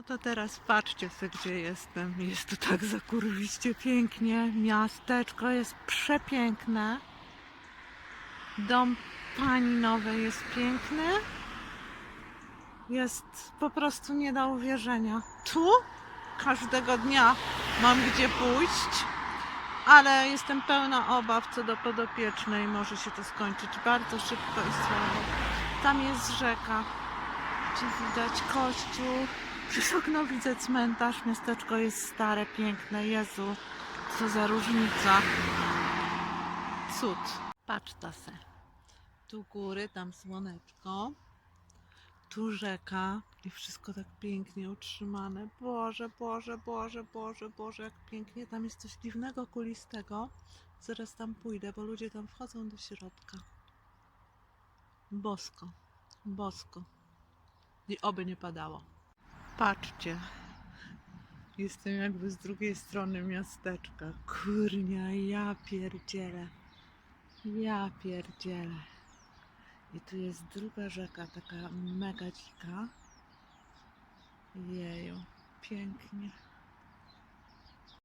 No to teraz patrzcie sobie, gdzie jestem. Jest tu tak zakurwiście pięknie. Miasteczko jest przepiękne. Dom pani nowej jest piękny. Jest po prostu nie do uwierzenia. Tu każdego dnia mam gdzie pójść, ale jestem pełna obaw co do podopiecznej. Może się to skończyć bardzo szybko i słabo. Tam jest rzeka, gdzie widać kościół. Przez okno widzę cmentarz. Miasteczko jest stare, piękne. Jezu, co za różnica. Cud. Patrz ta se. Tu góry, tam słoneczko. Tu rzeka i wszystko tak pięknie utrzymane. Boże, Boże, Boże, Boże, Boże, jak pięknie. Tam jest coś dziwnego, kulistego. Zaraz tam pójdę, bo ludzie tam wchodzą do środka. Bosko, bosko. I oby nie padało. Patrzcie. Jestem jakby z drugiej strony miasteczka. Kurnia, ja pierdzielę. Ja pierdzielę. I tu jest druga rzeka, taka mega dzika. Jeju, pięknie.